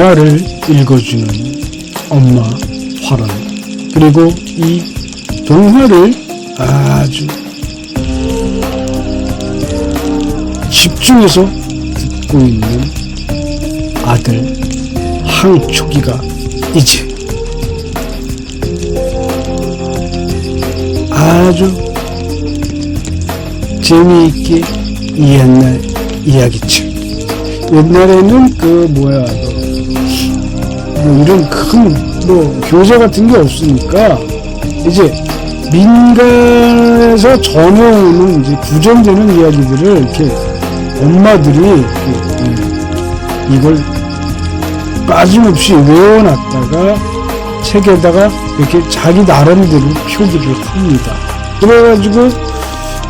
동화를 읽어주는 엄마 화란 그리고 이 동화를 아주 집중해서 듣고 있는 아들 항초기가 이제 아주 재미있게 이 옛날 이야기책. 옛날에는 그 뭐야 뭐 이런 큰 뭐 교재 같은 게 없으니까 이제 민간에서 전해오는 이제 구전되는 이야기들을 이렇게 엄마들이 이렇게, 예, 이걸 빠짐없이 외워놨다가 책에다가 이렇게 자기 나름대로 표기를 합니다. 그래가지고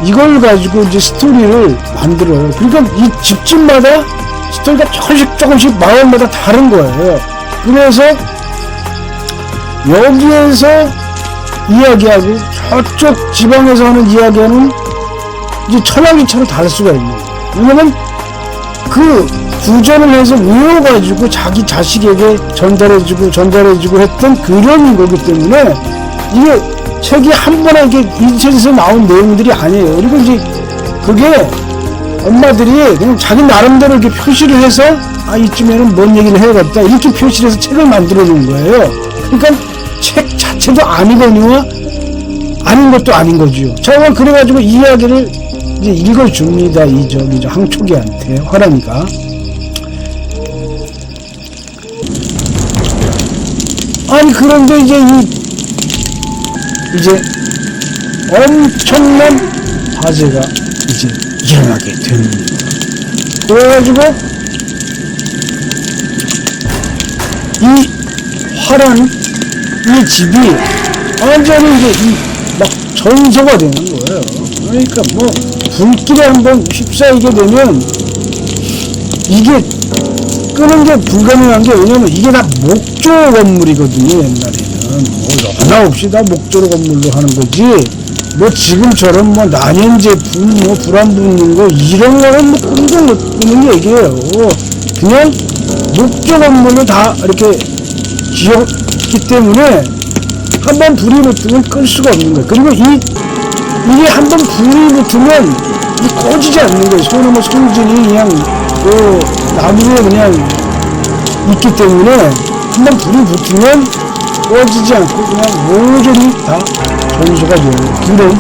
이걸 가지고 이제 스토리를 만들어요. 그러니까 이 집집마다 스토리가 조금씩 조금씩 마을마다 다른 거예요. 그래서 여기에서 이야기하고 저쪽 지방에서 하는 이야기하는 이제 천하기차로 다를 수가 있는 거예요. 왜냐면 그 구전을 해서 외워가지고 자기 자식에게 전달해주고 전달해주고 했던 그런 거기 때문에 이게 책이 한 번에 이게 인쇄해서 나온 내용들이 아니에요. 그리고 이제 그게 엄마들이 그냥 자기 나름대로 이렇게 표시를 해서 아 이쯤에는 뭔 얘기를 해야겠다 이렇게 표시를 해서 책을 만들어 놓은 거예요. 그러니까 책 자체도 아니거니와 아닌 것도 아닌 거지요. 자, 그래가지고 이야기를 이제 읽어줍니다. 이 저기 저 항초기한테 화랑이가. 아니 그런데 이제 이 이제 엄청난 화재가 이제 일어나게 됩니다. 그래가지고 이 화란 이 집이 완전히 이제 이 막 전소가 되는 거예요. 그러니까 뭐 불길에 한번 휩싸이게 되면 이게 끄는 게 불가능한 게 왜냐면 이게 다 목조 건물이거든요 옛날에는 뭐 연하 없이 다 목조로 건물로 하는 거지 뭐 지금처럼 뭐 난연제 불뭐 불안 붙는 거 이런 거는 뭐 꿈도 못 꾸는 얘기예요. 그냥 목조 건물로 다 이렇게 지었기 때문에 한 번 불이 붙으면 끌 수가 없는 거예요. 그리고 이 이게 한 번 불이 붙으면 이 꺼지지 않는 거예요. 소나무 송진이 그냥 그 나무에 그냥 있기 때문에 한 번 불이 붙으면 꺼지지 않고 그냥 모조리 다 전소가 되는 그런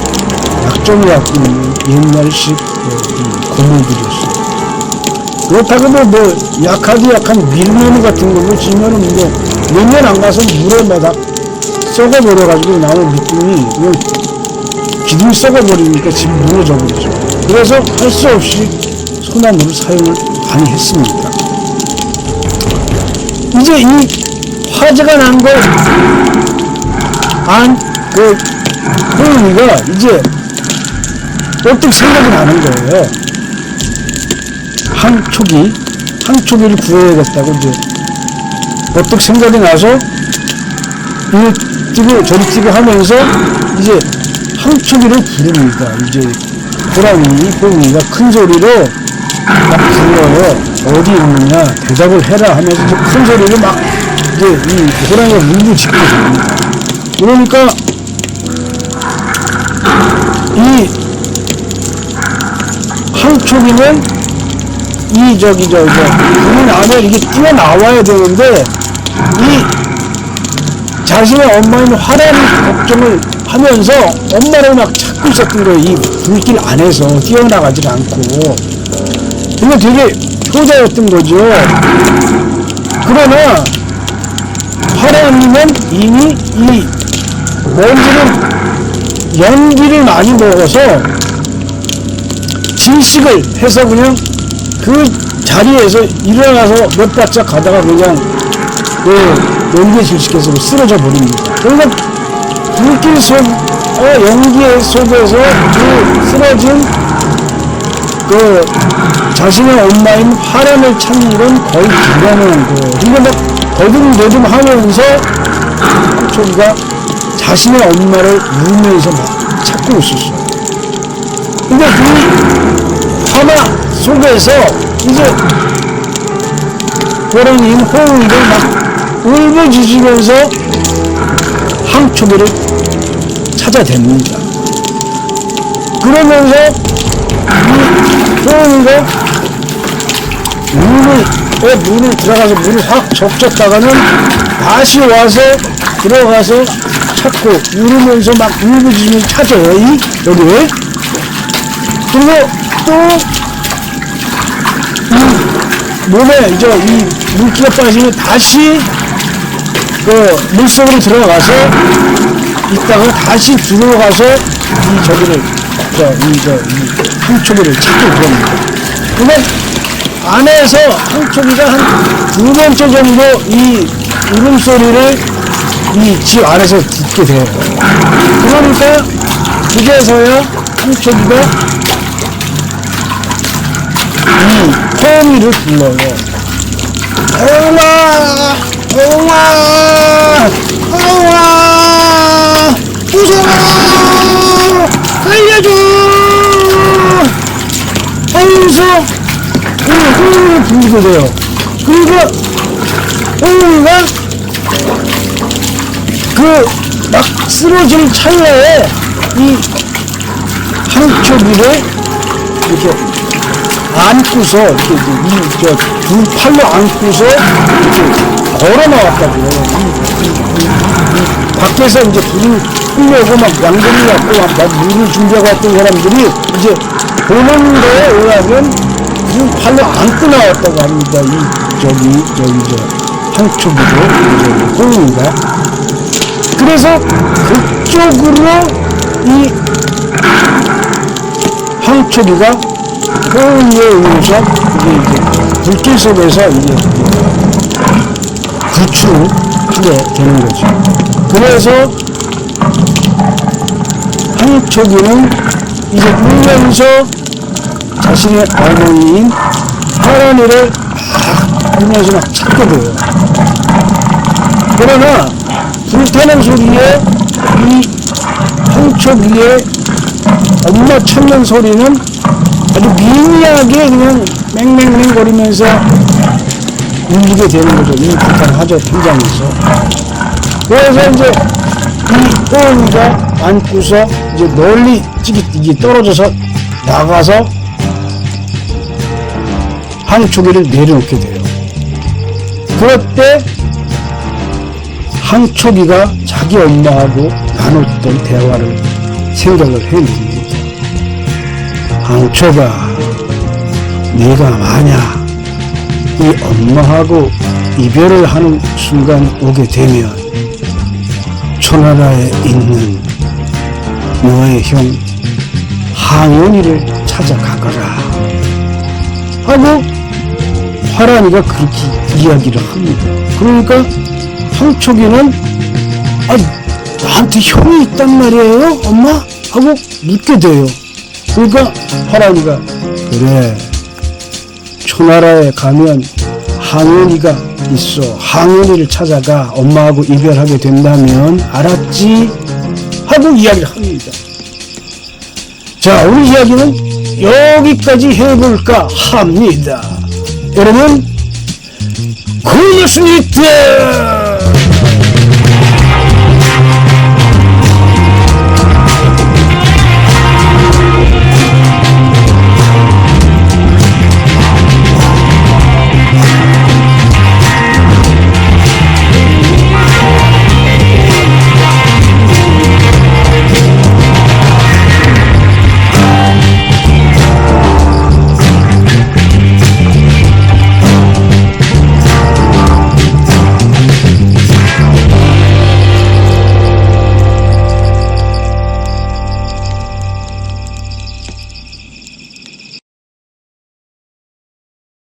약점을 갖고 있는 옛날식 그, 이 고물들이었어요. 그렇다고 뭐, 뭐 약하디 약한 밀나무 같은 걸로 지면은 뭐몇 년 안 가서 물에 마다 썩어버려가지고 느낌이 그냥 기둥이 썩어버리니까 집이 무너져 버리죠. 그래서 할 수 없이 소나무를 사용을 많이 했습니다. 이제 이 화재가 난 걸, 안, 그, 호영이가 이제 어떻게 생각이 나는 거예요. 항초기, 항초기를 구해야겠다고 이제 어떻게 생각이 나서 이리 뛰고 저리 뛰고 하면서 이제 항초기를 부릅니다. 이제 호랑이, 호영이가 큰 소리로 막 불러요. 어디 있느냐 대답을 해라 하면서 큰 소리로 막 이제 이 호랑이가 울부짖고 있습니다. 그러니까 이 항초기는 이 저기 저저 불이 나면 이게 뛰어나와야 되는데 이 자신의 엄마인 화란 걱정을 하면서 엄마를 막 찾고 있었던 거예요. 이 불길 안에서 뛰어나가질 않고. 이거 되게 효자였던 거죠. 그러나 화랑이는 이미 이 먼지를 연기를 많이 먹어서 질식을 해서 그냥 그 자리에서 일어나서 몇 발짝 가다가 그냥 그 연기에 질식해서 쓰러져 버립니다. 그러니까 불길 속, 어, 연기 속에서 그 쓰러진 그 자신의 엄마인 화란을 찾는 건 거의 불가능한 거예요. 그러니까 막 더듬더듬 하면서 초기가 자신의 엄마를 울면서 막 찾고 있었어요. 근데 그 화마 속에서 이제 호랑이는 호응이를 막 울부짖으면서 항초기를 찾아댑니다. 그러면서 이 호응이가 에 문을 들어가서 문을 확 적졌다가는 다시 와서 들어가서 찾고 울으면서 막 울부짖으면서 찾아요, 이, 여기에. 그리고 또 몸에 이제 이 물기가 빠지면 다시 그 물속으로 들어가서 있다가 다시 들어가서 이 저기를 저이저이 항초기를 찾고 그럽니다. 그러면 안에서 항초기가 한 두 번째 정도 이 울음소리를 이 집 안에서 듣게 돼요. 그러니까 그제서야 항초기가 이 호미를 불러요. 호영아, 호영아, 호영아, 무서워, 살려줘. 하면서 이 호미를 부르게 돼요. 그러니까 호미가 그 막 쓰러질 찰나에 이 한초기를 이렇게 안고서 이렇게 이저두 팔로 안고서 이렇게 걸어 나왔다고요. 이- 이- 이- 이 밖에서 이제 불을 끌려고 막 양동이 갖고 막, 막 물을 준비하고 왔던 사람들이 이제 보는 거에 의하면 두 팔로 안고 나왔다고 합니다. 이 저기 저기 저 한초기로 저기 호응인가. 그래서 그쪽으로 이 항초기가 호응에 의해서 이게 이제 불길 속에서 이게 구출하게 되는 거죠. 그래서 항초기는 이제 울면서 자신의 어머니인 하란이를 막 울면서 막 찾게 돼요. 그러나 불타는 소리에 이 항초기에 엄마 찾는 소리는 아주 미미하게 그냥 맹맹맹 거리면서 울리게 되는 거죠. 이 화재 현장에서. 그래서 이제 이 호응이가 안고서 이제 멀리 찌기 떨어져서 나가서 항초기를 내려놓게 돼요. 그럴 때 항초기가 자기 엄마하고 나눴던 대화를 생각을 해냅니다. 항초가 네가 만약 이 엄마하고 이별을 하는 순간 오게 되면 초나라에 있는 너의 형 항원이를 찾아가거라 하고 화란이가 그렇게 이야기를 합니다. 그러니까 황초기는 아 나한테 형이 있단 말이에요 엄마? 하고 묻게 돼요. 그러니까 화란이가 그래 초나라에 가면 항원이가 있어 항원이를 찾아가 엄마하고 이별하게 된다면 알았지? 하고 이야기를 합니다. 자 우리 이야기는 여기까지 해볼까 합니다. 여러분 고맙습니다.